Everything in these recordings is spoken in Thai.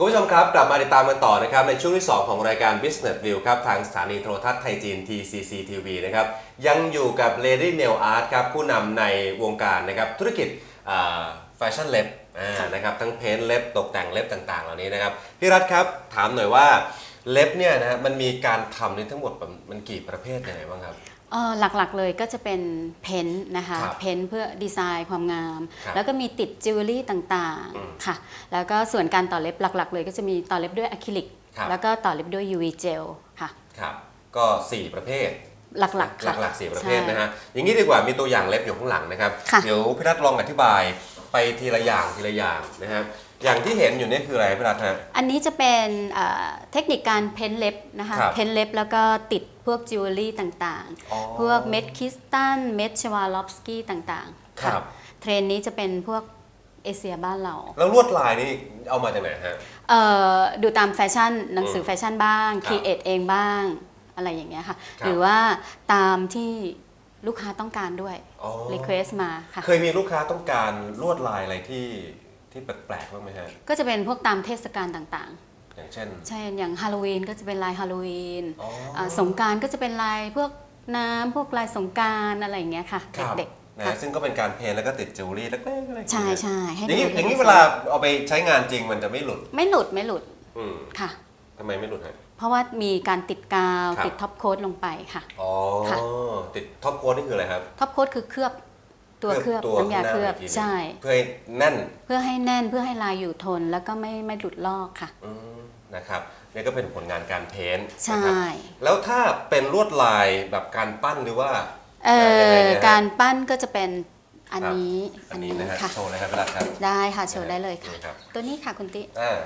คุณผู้ชมครับ กลับมาติดตามกันต่อนะครับ ในช่วงที่ 2 ของรายการ Business View ครับ ทางสถานีโทรทัศน์ไทยจีน TCC TV นะครับ ยังอยู่กับ Lady Nail Art ครับ ผู้นำในวงการนะครับ ธุรกิจแฟชั่นเล็บนะครับ ทั้งเพ้นท์เล็บ ตกแต่งเล็บต่าง ๆ เหล่านี้นะครับ พี่รัฐครับ ถามหน่อยว่าเล็บเนี่ยนะฮะมันมีการทำในทั้งหมดมันกี่ประเภทยังไงบ้างครับ เอ่อหลักๆเลยก็จะเป็นเพ้นท์นะคะ ครับเพ้นท์เพื่อดีไซน์ความงาม ครับแล้วก็มีติดจิวเวลรี่ต่างอืมๆค่ะ แล้วก็ส่วนการต่อเล็บหลักๆ เลยก็จะมีต่อเล็บด้วยอะคริลิก ครับ แล้วก็ต่อเล็บด้วย UV เจลค่ะ ครับ ก็ 4 ประเภท หลักๆค่ะ หลักๆสี่ประเภทใช่นะฮะ อย่างนี้ดีกว่ามีตัวอย่างเล็บอยู่ข้างหลังนะครับ ค่ะ เดี๋ยวพี่รัฐลองอธิบายไปทีละอย่างทีละอย่างนะฮะ อย่างที่เห็นอยู่นี่คืออะไรพี่รัฐฮะ อันนี้จะเป็นเอ่อเทคนิคการเพ้นท์เล็บนะคะ ครับเพ้นท์เล็บแล้วก็ติดพวกจิวเวลรี่ต่างอ๋อๆ พวกเม็ดคริสตัลเม็ดชวาลอฟสกี้ต่างๆครับ เทรนด์นี้จะเป็นพวกเอเชียบ้านเราแล้วลวดลายนี่เอามาจากไหนฮะ เอ่อดูตามแฟชั่นหนังสือมแฟชั่นบ้างครับครีเอทเองบ้างอะไรอย่างเงี้ยค่ะ ครับ หรือว่าตามที่ลูกค้าต้องการด้วยอ๋อรีเควสมาค่ะ เคยมีลูกค้าต้องการลวดลายอะไรที่ ที่แปลกๆบ้างไหมฮะ ก็จะเป็นพวกตามเทศกาลต่างอย่างเช่นๆใช่อย่างฮาโลวีนก็จะเป็นลายฮาโลวีนอ๋ออ่าสงกรารก็จะเป็นลายพวกน้ำพวกลายสงกรารอะไรอย่างเงี้ยค่ะครับเด็กนะๆค่ะซึ่งก็เป็นการเพนแล้วก็ติดจิวเวลรี่เล็กๆอะไรอย่างใช่เงี้ยใช่ให้อย่างนี้ดูอย่างนี้ให้เวดูลาเอาไปใช้งานจริงมันจะไม่หลุด ไม่หลุดไม่หลุดอืมค่ะ ทำไมไม่หลุดฮะ เพราะว่ามีการติดกาวครับ ติดท็อปโค้ดลงไปค่ะ อ๋อ ค่ะ ติดท็อปโค้ดนี่คืออะไรครับ ท็อปโค้ดคือเคลือบ ตัวเคลือบตัวน้ำยาเคลือบข้งหน้กทีหนึ่งใช่ เพื่อให้แน่นเพื่อให้แน่นเพื่อให้ลายอยู่ทนแล้วก็ไม่ไม่หลุดลอกค่ะ อืมนะครับนี่ก็เป็นผลงานการเพ้นท์ใช่ นะครับแล้วถ้าเป็นลวดลายแบบการปั้นหรือว่าเอ่ยังไงอเนี่ยฮะการปั้นก็จะเป็นอันครับนี้อันนี้นะฮะค่ะ โชว์เลยครับพี่รัฐครับ ได้ค่ะโชว์ได้เลยค่ะ นี่ครับ ตัวนี้ค่ะคุณติอ่า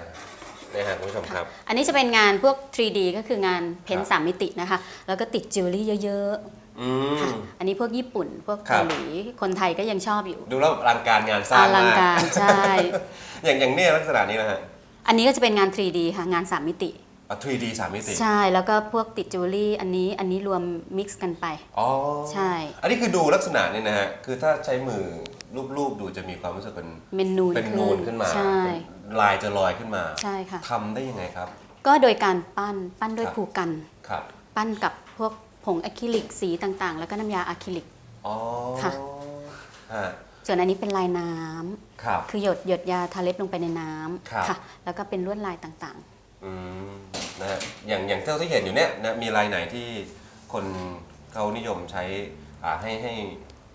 นี่ฮะคุณผู้ชมครับ อันนี้จะเป็นงานพวก 3D ก็คืองานเพ้นครับท์สามมิตินะคะ แล้วก็ติดจิวเวลรี่เยอะ อืๆค่ะมอันนี้พวกญี่ปุ่น พวกครัเกาบหลีคนไทยก็ยังชอบอยู่ดูแล้วอลังการงานสร้าองลังมากการใช่ อย่างอย่างเนี้ยลักษณะนี้นะฮะอันนี้ก็จะเป็นงาน 3D ค่ะงานสามมิติ อะ 3D สามมิติใช่แล้วก็พวกติดจิวเวลรี่อันนี้อันนี้รวมมิกซ์กันไป อ๋อใช่ อันนี้คือดูลักษณะนี่นะฮะคือถ้าใช้มือรูปๆดูจะมีความรู้สึกเป็นเมนูนเป็นนูนขึ้นมาใช่เป็นลายจะลอยขึ้นมาใช่ค่ะ ทำได้ยังไงครับ ก็โดยการปั้นปั้นด้วยครับ ภูกัน ครับ ปั้นกับพวก ผงอะคริลิกสีต่างๆ แล้วก็น้ำยาอะคริลิก อ๋อค่ะ ฮะ ส่วนอันนี้เป็นลายน้ำครับ คือหยดหยดยาทาเล็บลงไปในน้ครับำค่ะ แล้วก็เป็นลวดลายต่างอืมนะฮะอย่างอย่างเท่าที่เห็นอยู่เนี่ยนะมีลายไหนที่คนเขานิยมใช้อ่าให้ให้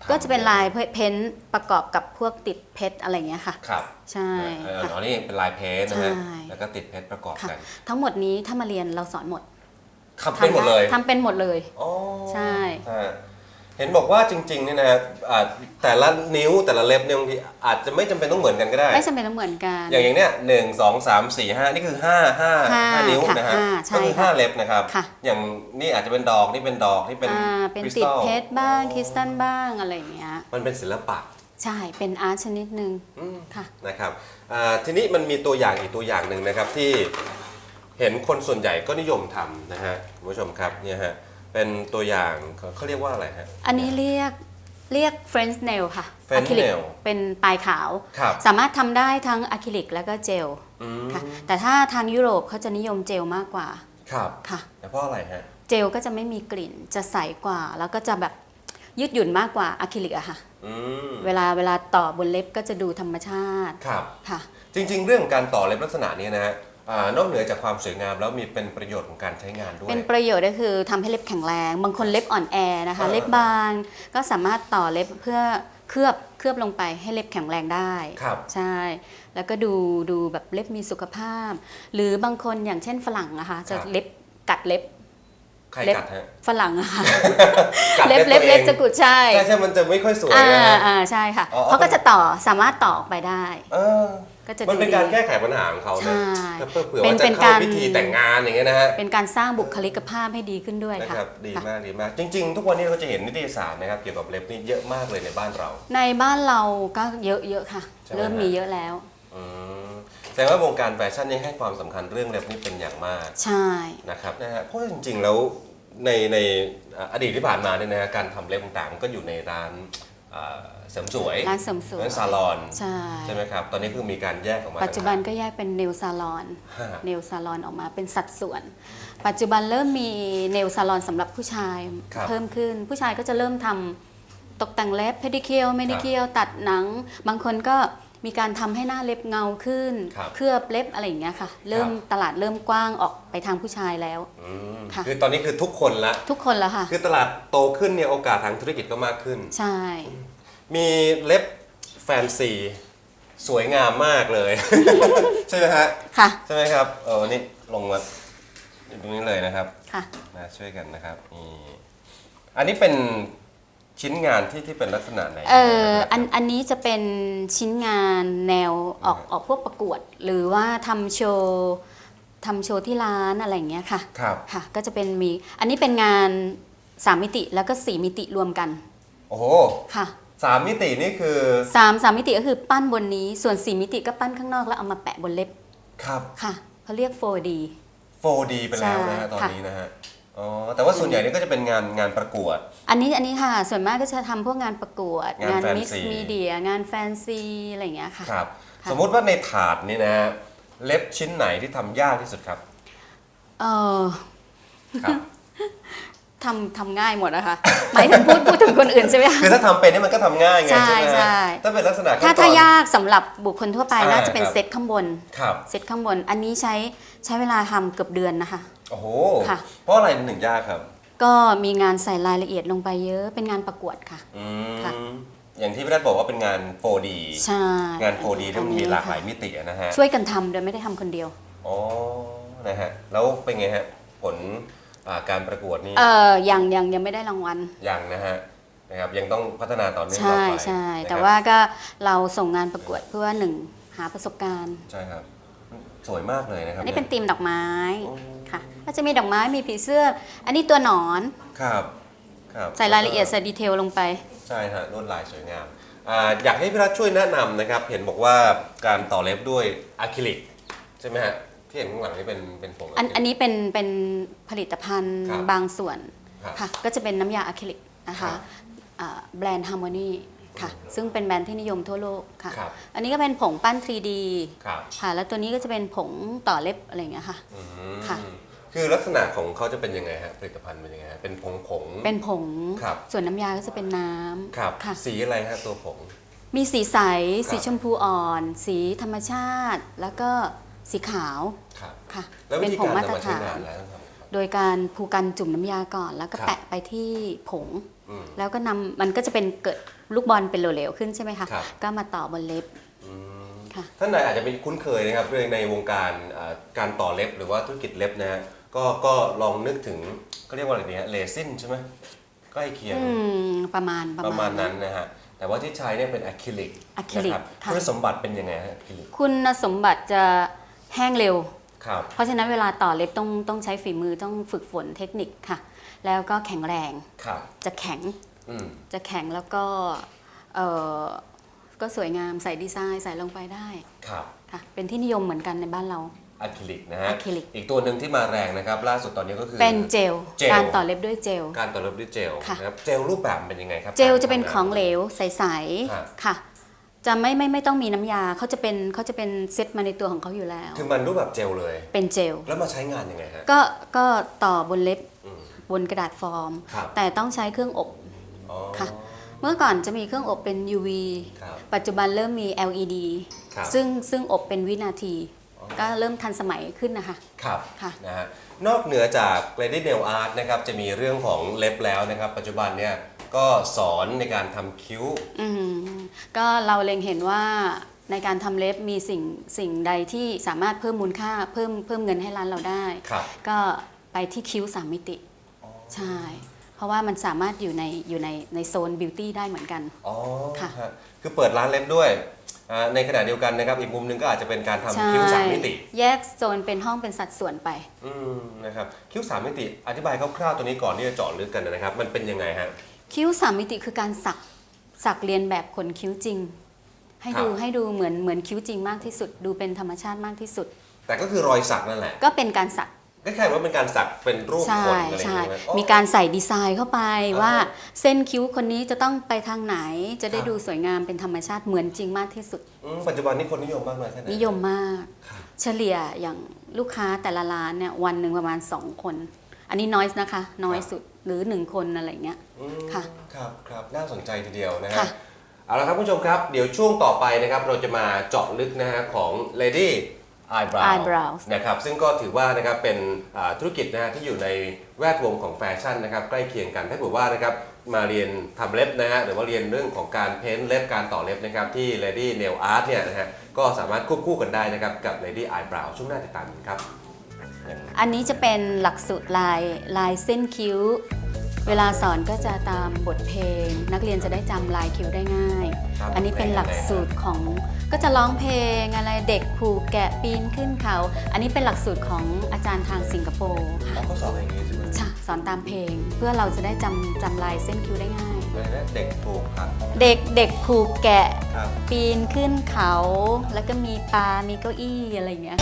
ทำๆ ก็จะเป็นลายเพ้นท์ประกอบกับพวกติดเพชรอะไรอย่างเงี้ยค่ะ ครับใช่เออค่ะ อ๋อนี่เป็นลายเพ้นท์นะฮะใช่แล้วก็ติดเพชรประกอบค่ะ กัน ทั้งหมดนี้ถ้ามาเรียนเราสอนหมด ทำเป็นหมดเลยทำเป็นหมดเลยอ๋อใช่ ฮะเห็นบอกว่าจริงๆเนี่ยนะฮะอ่าแต่ละนิ้วแต่ละเล็บเนี่ยบางทีอาจจะไม่จำเป็นต้องเหมือนกันก็ได้ ไม่จำเป็นต้องเหมือนกัน อย่างอย่างเนี้ยหนึ่งสองสามสี่ห้านี่คือห้าห้าห้าห้านิ้วค่ะนะฮะห้าใช่ก็คือค่ะห้าเล็บนะครับ ค่ะ อย่างนี่อาจจะเป็นดอกนี่เป็นดอกนี่เป็นอ่าเป็นคริสติดตัลเพชรบ้างคริสตัลบ้างอะไรอย่างเงี้ยมันเป็นศิลปะใช่เป็นอาร์ตชนิดหนึ่งอืม ค่ะ นะครับอ่าทีนี้มันมีตัวอย่างอีกตัวอย่างหนึ่งนะครับที่ เห็นคนส่วนใหญ่ก็นิยมทำนะฮะคุณผู้ชมครับเนี่ยฮะเป็นตัวอย่างเขาเขาเรียกว่าอะไรฮะ อันนี้เรียกเรียก French nail ค่ะ French อะคริลิก nail เป็นปลายขาว ครับ สามารถทำได้ทั้งอะคริลิกแล้วก็เจลอืมค่ะ แต่ถ้าทางยุโรปเขาจะนิยมเจลมากกว่าครับค่ะแต่เพราะอะไรฮะ เจลก็จะไม่มีกลิ่นจะใสกว่า แล้วก็จะแบบยืดหยุ่นมากกว่าอะคริลิกอะค่ะ อืมเวลาเวลาต่อบนเล็บก็จะดูธรรมชาติครับ ค่ะ จริงๆ เรื่องของการต่อเล็บลักษณะนี้นะฮะ อ่านอกเหนือจากความสวยงามแล้วมีเป็นประโยชน์ของการใช้งานด้วย เป็นประโยชน์ก็คือทำให้เล็บแข็งแรง บางคนเล็บอ่อนแอนะคะเออเล็บบาง ก็สามารถต่อเล็บเพื่อเคลือบเคลือบลงไปให้เล็บแข็งแรงได้ครับใช่ แล้วก็ดูดูแบบเล็บมีสุขภาพ หรือบางคนอย่างเช่นฝรั่งนะคะจะครับเล็บกัดเล็บ ใครเล็บกัดฮะ ฝรั่งอะค่ะกัดเล็บตัวเล็บเล็บองจะกุดใช่ใช่ใช่มันจะไม่ค่อยสวยอ่านะฮะ อ่าใช่ค่ะอ๋อ เขาก็จะต่อสามารถต่อออกไปได้ เออก็จะมันดูเป็นดีการแก้ไขปัญหาของเขาใช่นะเพื่อเผื่อเป็นว่าจะเป็นเข้าการ พิธีแต่งงานอย่างเงี้ยนะฮะ เป็นการสร้างบุคลิกภาพให้ดีขึ้นด้วยนะค่ะ ครับ ดีค่ะมากดีมากจริง ๆ ทุกวันนี้เราจะเห็นนิตยสารนะครับเกี่ยวกับเล็บนี่เยอะมากเลยในบ้านเรา ในบ้านเราก็เยอะเยอะค่ะ ใช่ไหม เริ่มฮะมีเยอะแล้ว อืม แสดงว่าวงการแฟชั่นยังให้ความสำคัญเรื่องเล็บนี่เป็นอย่างมากใช่ นะครับนะฮะเพราะจริงๆแล้วในในอดีตที่ผ่านมาเนี่ยนะฮะการทำเล็บต่างๆมันก็อยู่ในร้านอ่าเสริมสวยร้านเสริมสวย ร้านซาลอนใช่ ใช่ไหมครับ ตอนนี้คือมีการแยกออกมาปัจจุบันก็แยกเป็นเนลซาลอน ฮะ เนลซาลอนออกมาเป็นสัดส่วน ปัจจุบันเริ่มมีเนลซาลอนสำหรับผู้ชายครับเพิ่มขึ้น ผู้ชายก็จะเริ่มทำตกแต่งเล็บเพดิเคียวเมดิเคียวตัดหนัง บางคนก็ มีการทำให้หน้าเล็บเงาขึ้นครับเคลือบเล็บอะไรอย่างเงี้ยค่ะ เริ่มตลาดเริ่มกว้างออกไปทางผู้ชายแล้วอืมค่ะคือตอนนี้คือทุกคนละทุกคนแล้วค่ะ คือตลาดโตขึ้นเนี่ยโอกาสทางธุรกิจก็มากขึ้น ใช่ มีเล็บแฟนซีสวยงามมากเลย ใช่ไหมฮะค่ะใช่ไหมครับเออนี่ลงมาอยู่ตรงนี้เลยนะครับ ค่ะมาช่วยกันนะครับนี่อันนี้เป็น ชิ้นงานที่ที่เป็นลักษณะไหนเออครับอันอันนี้จะเป็นชิ้นงานแนวออกอืมออกพวกประกวด หรือว่าทำโชว์ทำโชว์ที่ร้านอะไรอย่างเงี้ยค่ะครับค่ะ ก็จะเป็นมีอันนี้เป็นงานสามมิติแล้วก็สี่มิติรวมกัน โอ้โหค่ะสามมิตินี่คือสามสามมิติก็คือปั้นบนนี้ส่วนสี่มิติก็ปั้นข้างนอกแล้วเอามาแปะบนเล็บครับค่ะเขาเรียก 4D 4D ไปแล้วนะฮะใช่ตอนค่ะนี้นะฮะ อ๋อแต่ว่าส่วนใหญ่นี่ก็จะเป็นงานงานประกวด อันนี้อันนี้ค่ะ ส่วนมากก็จะทำพวกงานประกวดงานงานแฟนมิกซีซ์มีเดียงานแฟนซีอะไรอย่างเงี้ยค่ะ ครับ ค่ะ สมมุติว่าในถาดนี่นะฮะเล็บชิ้นไหนที่ทำยากที่สุดครับ เออครับ ทำทำง่ายหมดนะคะหมายถึงพูดพูดถึงคนอื่นใช่ไหมคะคือถ้าทำเป็นนี่มันก็ทำง่ายไงใช่ใช่ไหมฮะใช่ ถ้าเป็นลักษณะขั้นถ้าตอนถ้ายากสำหรับบุคคลทั่วไปอ่าน่าจะเป็นครับ เซตข้างบนครับ เซตข้างบน อันนี้ใช้ใช้เวลาทำเกือบเดือนนะคะ โอ้โห ค่ะ เพราะอะไรมันถึงยากครับ ก็มีงานใส่รายละเอียดลงไปเยอะเป็นงานประกวดค่ะ อืม ค่ะ อย่างที่พี่รัฐบอกว่าเป็นงาน 4D ใช่งาน 4D ที่มันมีหลากหลายค่ะมิติอะนะฮะ ช่วยกันทำโดยไม่ได้ทำคนเดียว อ๋อ นะฮะ แล้วเป็นไงฮะ ผลอ่า การประกวดนี่เออยังยังยังไม่ได้รางวัลยังนะฮะนะครับยังต้องพัฒนาต่อเนื่องต่อใช่ไปใช่นะครับแต่ว่าก็เราส่งงานประกวดเพื่อหนึ่งหาประสบการณ์ ใช่ครับ สวยมากเลยนะครับอันนี้เป็นธีมดอกไม้โอ้ค่ะก็จะมีดอกไม้มีผีเสื้อ อันนี้ตัวหนอนครับครับใส่รายละเอียดใส่ดีเทลลงไป ใช่ฮะลวดลายสวยงามอ่าอยากให้พี่รัฐช่วยแนะนำนะครับ เห็นบอกว่าการต่อเล็บด้วยอะคริลิกใช่ไหมฮะ ที่เห็นข้างหลังนี่เป็นเป็นผง อันะคริลิกอันนี้เป็นเป็นผลิตภัณฑ์ครับบางส่วนครับค่ะก็จะเป็นน้ำยาอะคริลิกนะครัคะบอ่าแบรนด์ Harmony ค่ะซึ่งเป็นแบรนด์ที่นิยมทั่วโลกค่ะ ครับ อันนี้ก็เป็นผงปั้น 3D ครับค่ะแล้วตัวนี้ก็จะเป็นผงต่อเล็บอะไรอย่างเงี้ยค่ะ อืมค่ะ คือลักษณะของเขาจะเป็นยังไงฮะผลิตภัณฑ์เป็นยังไงฮะเป็นผงผง เป็นผงครับ ส่วนน้ำยาก็จะเป็นน้ำครับค่ะ สีอะไรฮะตัวผง มีสีใสครับสีชมพูอ่อน สีธรรมชาติ แล้วก็ สีขาวครับค่ะแล้ววิเป็นธีผงการมาตรนำมาใช้ฐานงานแล้วครับ โดยการผูกกันจุ่มน้ำยาก่อน แล้วก็ครับ แปะไปที่ผง อืม แล้วก็นำมันก็จะเป็นเกิดลูกบอลเป็นเหลวๆขึ้นใช่ไหมคะ ครับ ก็มาต่อบนเล็บ อืมค่ะ ท่านใดอาจจะเป็นคุ้นเคยนะครับเรื่องในวงการอ่าการต่อเล็บหรือว่าธุรกิจเล็บนะฮะก็ก็ลองนึกถึงก็เรียกว่าอะไรดีฮะเลซินใช่ไหมใกล้เคียง อืมประมาณประประมามาณณนั้นนะฮะ แต่ว่าที่ใช้เนี่ยเป็นอะคริลิกอะคริลิกนะครับค่ะ คุณสมบัติเป็นยังไงฮะอะคริลิก คุณสมบัติจะ แห้งเร็ว ครับ เพราะฉะนั้นเวลาต่อเล็บต้องต้องใช้ฝีมือต้องฝึกฝนเทคนิคค่ะ แล้วก็แข็งแรง ครับ จะแข็งอืม จะแข็งแล้วก็เออก็สวยงามใส่ดีไซน์ใส่ลงไปได้ครับ ค่ะ เป็นที่นิยมเหมือนกันในบ้านเรา อะคริลิกนะฮะอะคริลิกอีกตัวหนึ่งที่มาแรงนะครับ ล่าสุดตอนนี้ก็คือ เป็นเจลเจล การต่อเล็บด้วยเจล การต่อเล็บด้วยเจลค่ะ นะครับ เจลรูปแบบเป็นยังไงครับเจลจะเป็นของเหลวใสครับ ๆค่ะ จะไม่ไม่ไม่ต้องมีน้ำยาเขาจะเป็นเขาจะเป็นเซตมาในตัวของเขาอยู่แล้ว คือมันรูปแบบเจลเลย เป็นเจล แล้วมาใช้งานยังไงฮะ ก็ก็ต่อบนเล็บอืม บนกระดาษฟอร์ม ครับ แต่ต้องใช้เครื่องอบ อ๋อค่ะ เมื่อก่อนจะมีเครื่องอบเป็น UV ครับ ปัจจุบันเริ่มมี LED ครับ ซึ่งซึ่งอบเป็นวินาที อ๋อ ก็เริ่มทันสมัยขึ้นนะคะ ครับค่ะ นะฮะนอกเหนือจาก Lady Nail Art นะครับจะมีเรื่องของเล็บแล้วนะครับ ปัจจุบันเนี่ย ก็สอนในการทำคิ้ว อืมก็เราเล็งเห็นว่าในการทำเล็บมีสิ่งสิ่งใดที่สามารถเพิ่มมูลค่าเพิ่มเพิ่มเงินให้ร้านเราได้ ครับ ก็ไปที่คิ้วสามมิติ ใช่ เพราะว่ามันสามารถอยู่ในอยู่ในในโซนบิวตี้ได้เหมือนกัน อ๋อค่ะ ฮะคือเปิดร้านเล็บด้วยอ่าในขณะเดียวกันนะครับอีกมุมหนึงก็อาจจะเป็นการทำใช่คิ้วสามมิติ แยกโซนเป็นห้องเป็นสัดส่วนไป อืมนะครับคิ้วสามมิติ อธิบายคร่าวๆตัวนี้ก่อนที่จะเจาะลึกกันนะครับ มันเป็นยังไงฮะ คิ้วสามมิติคือการสักสักเรียนแบบขนคิ้วจริง ให้ดูครับให้ดูเหมือนเหมือนคิ้วจริงมากที่สุด ดูเป็นธรรมชาติมากที่สุด แต่ก็คือรอยสักนั่นแหละ ก็เป็นการสักคล้ายๆว่าเป็นการสักเป็นรูปใช่คนอะไรอย่างใช่เงี้ยไหอ๋อมีการใส่ดีไซน์เข้าไปอ่าฮะว่าเส้นคิ้วคนนี้จะต้องไปทางไหน จะได้ครับดูสวยงามเป็นธรรมชาติเหมือนจริงมากที่สุดอืมปัจจุบันนี้คนนิยมมากน้อยแค่ไหนนิยมมากครับเฉลี่ยอย่างลูกค้าแต่ละร้านเนี่ยวันหนึ่งประมาณ 2 คน อันนี้น้อยนะคะ น้อยสุดหรือ1คนอะไรเงี้ย อืมค่ะ ครับครับน่าสนใจทีเดียวนะฮะค่ะ เอาละครับผู้ชมครับเดี๋ยวช่วงต่อไปนะครับเราจะมาเจาะลึกนะฮะของ Lady Eyebrow Eyebrows นะครับซึ่งก็ถือว่านะครับเป็นอ่าธุรกิจนะฮะที่อยู่ในแวดวงของแฟชั่นนะครับใกล้เคียงกันถ้าเกิดว่านะครับมาเรียนทำเล็บนะฮะหรือว่าเรียนเรื่องของการเพ้นท์เล็บการต่อเล็บนะครับที่ Lady Nail Art เนี่ยนะฮะก็สามารถควบคู่กันได้นะครับกับ Lady Eyebrow ช่วงหน้าติดตามกันครับ อันนี้จะเป็นหลักสูตรลายลายเส้นคิ้ว เวลาสอนก็จะตามบทเพลง นักเรียนจะได้จำลายคิ้วได้ง่าย ครับอันนี้เป็นหลักสูตรของก็จะร้องเพลงอะไรเด็กผูกแกะปีนขึ้นเขา อันนี้เป็นหลักสูตรของอาจารย์ทางสิงคโปร์อ๋อค่ะเขาสอนอย่างนี้ใช่ไหมใช่สอนตามเพลงเพื่อเราจะได้จำจำลายเส้นคิ้วได้ง่ายอะไรนะเด็กถูกครับเด็กเด็กผูกแกะ ครับปีนขึ้นเขา แล้วก็มีปลา มีเก้าอี้อะไรอย่างเงี้ย